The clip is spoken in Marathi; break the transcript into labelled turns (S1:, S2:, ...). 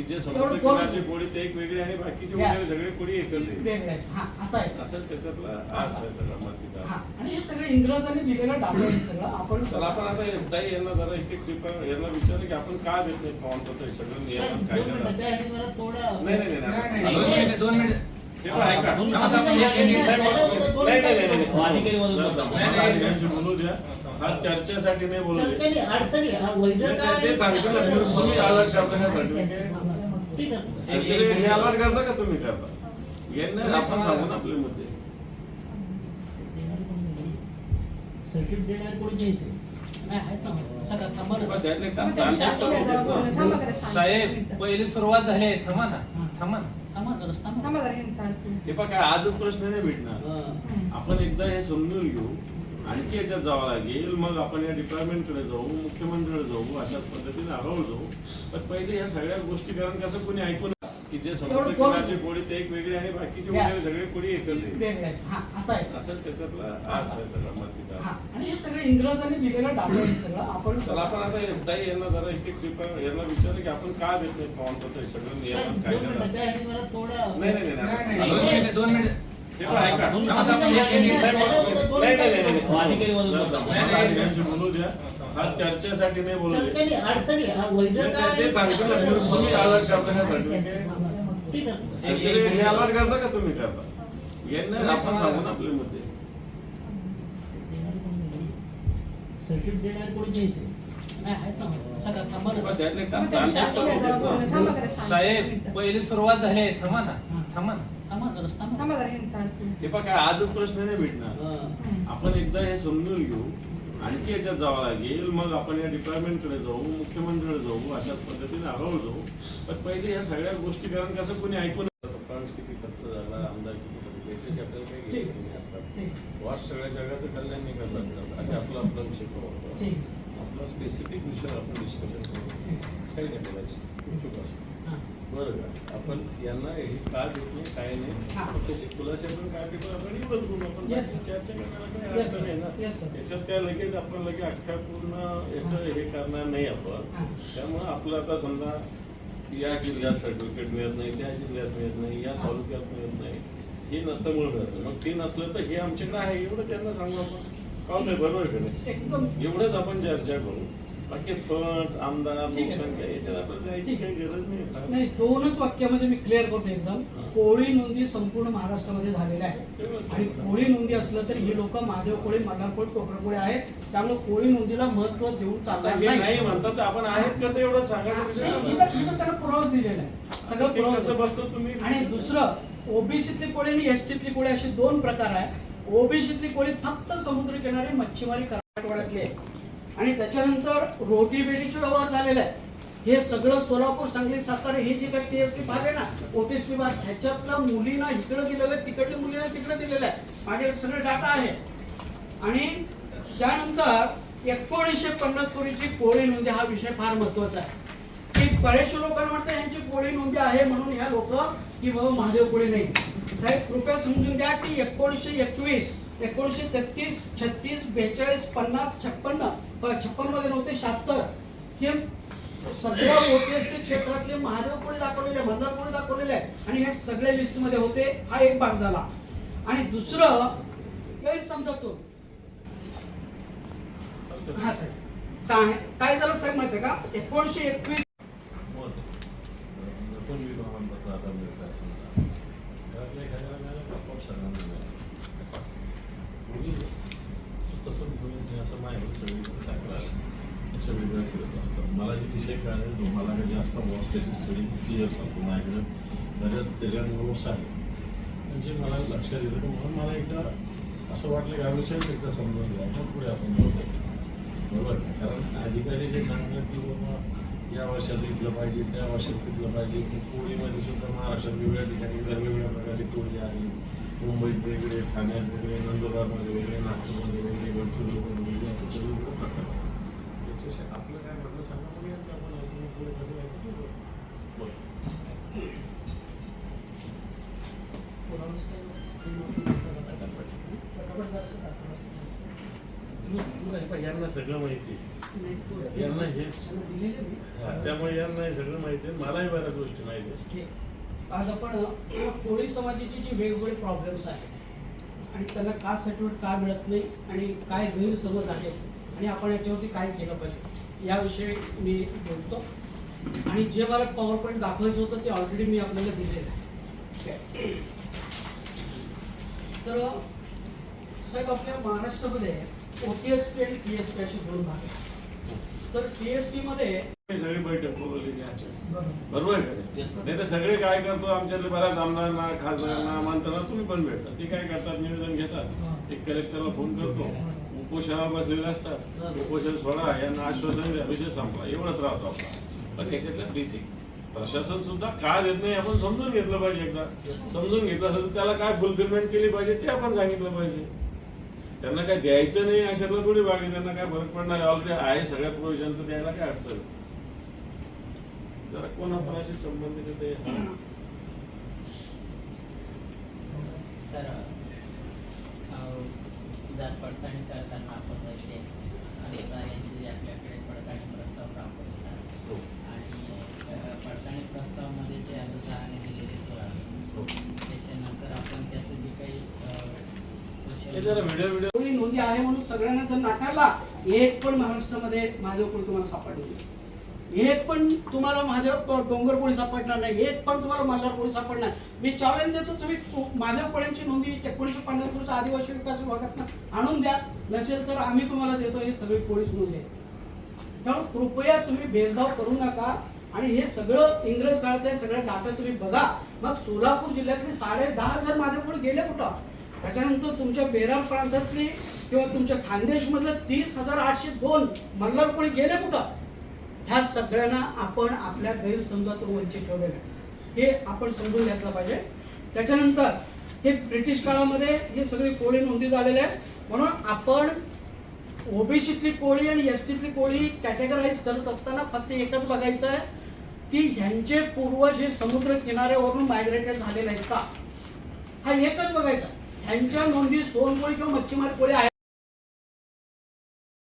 S1: की जे
S2: दोन-
S1: किनारची कोळी ते एक वेगळी आणि बाकीचे
S2: Yes.
S1: वगैरे सगळे कोळी एकत्र
S2: वेगळे आहेत. हा असं आहे
S1: असं त्याच्यातला आहे सगळा मातीचा
S2: हा आणि हे सगळे इंग्रजांनी दिलेलं डाबं आहे सगळं आपण
S1: चला आपण आता एकदाही यांना जरा एक एक टिपा यांना विचारलं की आपण का देत नाही प्रमाणपत्र हे सगळं नियमन काय
S3: दोन मिनिटं, त्यासाठी मला थोडं-
S1: नाही नाही नाही,
S4: नाही,
S1: नाही
S4: नाही,
S1: नाही.
S4: दोन मिनिट
S1: हे पण ऐका.
S4: दोन
S1: नाही,
S4: मिनिटं.
S1: नाही, नाही, नाही, नाही, नाही, नाही.
S4: नका.
S1: मला अधिकाऱ्यांशी बोलू द्या हा चर्चेसाठी नाही बोलू द्या
S3: अडचणी अडचणी हा वैधता
S1: ते- ते सांगतो ना तुम्ही तुम्ही अलर्ट करता का सर्टिफिकेट सर्टिफिकेट हे अलर्ट करता का तुम्ही करता? यांना आपण सांगू ना आपले मुद्दे. पण त्यातले.
S4: साहेब पहिली सुरुवात झाली आहे. थांबा ना. थांबा ना.
S1: हे पहा काय आजच प्रश्न नाही भेटणार. आपण एकदा हे समजून घेऊ. आणखी याच्यात जावं लागेल. मग आपण या डिपार्टमेंटकडे जाऊ मुख्यमंत्र्याकडे जाऊ अशाच पद्धतीने हळूहळू जाऊ. पण पहिले या सगळ्या गोष्टी कारण कसं कोणी ऐकून की जे किनारची कोळी ते एक वेगळी आणि बाकीचे. वगैरे सगळे कोळी एकत्र.
S2: हा असं आहे.
S1: त्याच्यातला आहे. सगळा
S2: हा हे इंग्रजांनी दिलेलं आहे सगळं आपण
S1: चला आपण आता एकदाही यांना जरा एक एक यांना विचारलं की आपण का देत नाही प्रमाणपत्र सगळं नियमन
S3: दोन
S1: काय नाही, नाही, नाही
S4: दोन मिनिट.
S1: नाही, चर्चेसाठी नाही
S3: बोलत
S1: ते- सांगतो ना तुम्ही अलर्ट करता का सर्टिफिकेट हे अलर्ट करता का तुम्ही करता यांना आपण सांगू ना आपले मुद्दे
S3: कोणी थांबा
S4: साहेब पहिली सुरुवात झाली आहे. थांबा ना थांबा ना.
S3: थांबा. जरा
S5: ह्यांचं ऐकून.
S1: हे काय आजच प्रश्न नाही भेटणार
S3: हा.
S1: आपण एकदा हे समजून घेऊ आणखी याच्यात जावं लागेल मग आपण या डिपार्टमेंटकडे जाऊ मुख्यमंत्र्याकडे जाऊ अशाच पद्धतीने हळूहळू जाऊ पण पहिले या सगळ्या गोष्टी कारण कसं कोणी ऐकून फंड्स किती खर्च झाला आमदार किती खर्च याच्याशी आपल्याला काही नाही आता. वास सगळ्या जगाचं कल्याण नाही करत असतात आणि आपला आपला विषय करू. आपला स्पेसिफिक विषय आपण डिस्कशन करू काही नाही बोलायचं. बरं का. आपण यांना हे का काय नाही. फक्त खुलासे काय आपण चर्चा करण्याला काही
S2: Yes,
S1: अर्थ
S2: sir.
S1: नाही ना
S2: Yes, sir.
S1: याच्यात काय लगेच आपण लगेच अख्ख्या पूर्ण याचं हे. करणार नाही आपण. त्यामुळे आपलं आता समजा या जिल्ह्यात सर्टिफिकेट मिळत नाही त्या जिल्ह्यात मिळत नाही या. तालुक्यात मिळत नाही. हे नसल्यामुळे मिळत मग ते नसलं तर हे आमच्याकडे आहे. एवढं त्यांना सांगू आपण. नाही बरोबर का नाही?
S2: एकदम.
S1: एवढंच आपण चर्चा करू. बाकी फंड्स आमदार
S2: ठीक आहे.
S1: लोकसंख्या याच्यात आपण जायची काही गरज नाही.
S2: नाही दोनच वाक्यामध्ये मी क्लिअर करतो एकदम.
S1: हा.
S2: कोळी नोंदी संपूर्ण महाराष्ट्रामध्ये झालेल्या आहेत. आणि कोळी नोंदी असलं तर ही लोक महादेव कोळी मल्हार कोळी आहेत. त्यामुळे कोळी नोंदीला महत्त्व देऊन
S1: आता
S2: चालणार
S1: हे नाही.
S2: नाही
S1: म्हणतात तर आपण आहेत कसं एवढं सांगायचं विषय
S2: इथं-
S1: नाही.
S2: इथं त्याला पुरावा दिलेला आहे. सगळं
S1: ते
S2: पुरावा
S1: कसं बसतो तुम्ही.
S2: आणि दुसरं ओबीसीतली कोळी आणि एसटीतली कोळी असे दोन प्रकार आहे ओबीसीतली कोळी फक्त समुद्र किनारी मच्छीमारी कराडवाड्यातली आहे आणि त्याच्यानंतर रोटी बेटीचे व्यवहार झालेले आहे. हे सगळं सोलापूर सांगली सातारा हे जे काही टी भाग आहे ना ओटीएस भाग ह्याच्यातल्या मुलींना इकडं दिलेलं आहे तिकडल्या मुलींना तिकडे दिलेलं आहे. माझ्याकडे सगळे डाटा आहे. आणि त्यानंतर एकोणीसशे पन्नास कोटीची कोळी नोंदी हा विषय फार महत्त्वाचा आहे. की बरेचशे लोकांना वाटतं यांची कोळी नोंदी आहे म्हणून ह्या लोक की बाबा महादेव कोळी नाही. साहेब कृपया समजून घ्या की एकोणीसशे एकवीस एकोणीसशे तेहतीस छत्तीस बेचाळीस पन्नास छप्पन्न छप्पनमध्ये नव्हते शहात्तर. हे सगळ्या ओटीएसटी क्षेत्रातले महादेव कोळी दाखवलेले मल्हार कोळी दाखवलेले आहे आणि हे सगळे लिस्टमध्ये होते हा एक भाग झाला. आणि दुसरं गैरसमजा तो हा साहेब. काय काय झालं साहेब माहिती का? एकोणीसशे एकवीस
S1: मत आहे. कोण विभागांचा आता मिळत आहे समजा. घरातल्या एखाद्याला मिळालं का पक्षाला मिळालं. पूर्वी तसं तुम्ही असं माझ्याकडे सगळीकडे टाकला अशा वेगळ्या करत असतात मला जे विषय कळाले तो मला असता जास्त त्याची स्टडी किती सांगतो माझ्याकडे. बऱ्याच त्याच्या नोट्स आहे म्हणजे मला लक्षात येतं म्हणून मला एकदा असं वाटलं की हा विषयच एकदा समजून घ्या. मग पुढे आपण बोलू. बरोबर कारण अधिकारी जे सांगतात की बाबा या वर्षाचं इथलं पाहिजे त्या वर्षात तिथलं पाहिजे की कोळीमध्ये सुद्धा महाराष्ट्रात वेगवेगळ्या ठिकाणी वेगवेगळ्या प्रकारची कोळी आहे. मुंबईत वेगळे ठाण्यात वेगळे नंदुरबारमध्ये वेगळे नागपूरमध्ये यांना सगळं माहिती यांना हे त्यामुळे यांना हे सगळं माहिती आहे. मलाही बऱ्याच गोष्टी माहिती
S2: आज आपण कोळी समाजाचे जे वेगवेगळे प्रॉब्लेम्स आहेत आणि त्यांना का सर्टिफिकेट का मिळत नाही आणि काय गैरसमज आहेत आणि आपण याच्यावरती काय केलं पाहिजे याविषयी मी बोलतो. आणि जे मला पॉवर पॉईंट दाखवायचं होतं ते ऑलरेडी मी आपल्याला दिलेलं आहे. तर साहेब आपल्या महाराष्ट्रामध्ये ओ टी एस पी आणि टी एस पी असे दोन भाग आहेत. तर टी एस पी मध्ये
S1: सगळी बैठक बोलवलेली आहे.
S2: बरोबर.
S1: बरोबर आहे का? नाही? तर सगळे काय करतो आमच्यातले बऱ्याच आमदारांना खासदारांना आमंत्रणा तुम्ही पण भेटतात ते काय करतात निवेदन घेतात. एक कलेक्टरला फोन करतो. उपोषणाला बसलेले असतात. उपोषण सोडा यांना आश्वासन द्या विषय संपला. एवढंच राहतो आपला. पण याच्यातलं बेसिक प्रशासन सुद्धा का देत नाही आपण समजून घेतलं पाहिजे एकदा. समजून घेतलं असेल तर त्याला काय फुलफिलमेंट केली पाहिजे ते आपण सांगितलं पाहिजे. त्यांना काय द्यायचं नाही अशातला थोडी भाग आहे त्यांना काय फरक पडणार? ऑलरेडी आहे सगळ्या प्रोविजन तर द्यायला काय अडचण? जरा कोणाकोणाशी संबंधित आहे ते
S3: सर अं, जात पडताळणी करताना आपण ते अधिकाऱ्यांचे जे आपल्याकडे पडताळणी प्रस्ताव प्राप्त होतात
S1: हो.
S3: आणि अं, पडताळणी प्रस्तावामध्ये जे अनुदान दिलेले पुरावे
S1: हो.
S3: त्याच्यानंतर आपण त्याचं जे काही
S1: हे जरा
S3: सोशल
S1: व्हिडिओ व्हिडिओ
S2: कोणी नोंदी आहे म्हणून सगळ्यांना तर नाकारला. एक पण महाराष्ट्रामध्ये महादेवपुरी तुम्हाला सापडले एक पण तुम्हाला महादेव डोंगर डोंगरपोळी सापडणार नाही. एक पण तुम्हाला मल्हार मल्हारपोळी सापडणार मी चॅलेंज देतो तुम्ही महादेव कोळ्यांची नोंदी एकोणीसशे पन्नास पुढच्या आदिवासी विकास विभागात आणून द्या. नसेल तर आम्ही तुम्हाला देतो हे सगळी पोळीच नोंदी आहे त्यामुळे कृपया तुम्ही भेदभाव करू नका. आणि हे सगळं इंग्रज काळात सगळे डाटा तुम्ही बघा. मग सोलापूर जिल्ह्यातले साडे दहा हजार महादेव माझ्यापुढे गेले कुठं? त्याच्यानंतर तुमच्या बेरार प्रांतातली किंवा तुमच्या खानदेशमधलं तीस हजार आठशे दोन मल्हारपुळी गेले कुठं? ह्या सगळ्यांना आपण आपल्या गैरसमजातून वंचित ठेवलेलं आहे. हे आपण समजून घेतलं पाहिजे. त्याच्यानंतर हे ब्रिटिश काळामध्ये हे सगळी कोळी नोंदी झालेले आहेत. म्हणून आपण ओबीसीतली कोळी आणि एस टीतली कोळी कॅटेगराईज करत असताना फक्त एकच बघायचं आहे की ह्यांचे पूर्वज हे समुद्र किनाऱ्यावरून मायग्रेटेड झालेले आहेत का? हा एकच बघायचा. ह्यांच्या नोंदी सोनकोळी किंवा मच्छीमार कोळी आहेत.